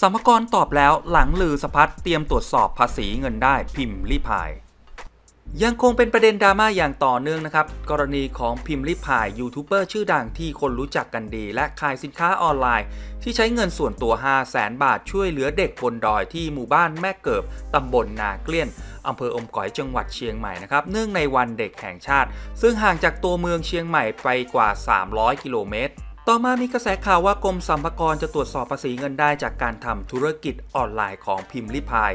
สมกรตอบแล้วหลังลือสะพัดเตรียมตรวจสอบภาษีเงินได้พิมพ์รีพาย ยังคงเป็นประเด็นดราม่าอย่างต่อเนื่องนะครับ กรณีของพิมพ์ริพายยูทูบเบอร์ชื่อดังที่คนรู้จักกันดี และขายสินค้าออนไลน์ ที่ใช้เงินส่วนตัว 5 0 0แสนบาทช่วยเหลือเด็กบนดอยที่หมู่บ้านแม่เกิบตำบลนาเกลี้ยนอำเภออมก๋อยจังหวัดเชียงใหม่นะครับเนื่องในวันเด็กแห่งชาติ ซึ่งห่างจากตัวเมืองเชียงใหม่ไปกว่า 300 กิโลเมตร ต่อมามีกระแสข่าวว่ากรมสรรพากรจะตรวจสอบภาษีเงินได้จากการทำธุรกิจออนไลน์ของพิมพ์ริพาย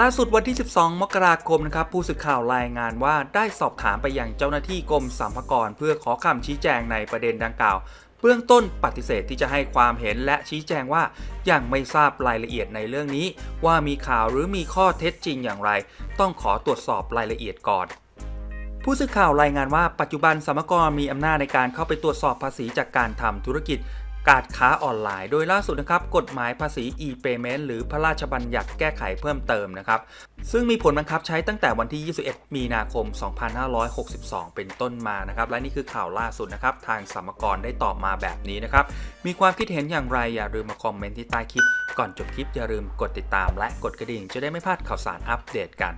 ล่าสุดวันที่ 12 มกราคมนะครับผู้สื่อข่าวรายงานว่าได้สอบถามไปยังเจ้าหน้าที่กรมสรรพากรเพื่อขอคำชี้แจงในประเด็นดังกล่าว เบื้องต้นปฏิเสธที่จะให้ความเห็นและชี้แจงว่ายังไม่ทราบรายละเอียดในเรื่องนี้ ว่ามีข่าวหรือมีข้อเท็จจริงอย่างไร ต้องขอตรวจสอบรายละเอียดก่อน ผู้สื่อข่าวรายงานว่าปัจจุบันสรรกรมีอำนาจในการเข้าไปตรวจสอบภาษีจากการทำธุรกิจการค้าออนไลน์ โดยล่าสุดนะครับกฎหมายภาษี e-payment หรือพระราชบัญญัติแก้ไขเพิ่มเติมนะครับ ซึ่งมีผลบังคับใช้ตั้งแต่วันที่ 21 มีนาคม 2562 เป็นต้นมานะครับ และนี่คือข่าวล่าสุดนะครับ ทางสรรกรได้ตอบมาแบบนี้นะครับ มีความคิดเห็นอย่างไรอย่าลืมมาคอมเมนต์ที่ใต้คลิป ก่อนจบคลิปอย่าลืมกดติดตาม และกดกระดิ่งจะได้ไม่พลาดข่าวสารอัปเดตกัน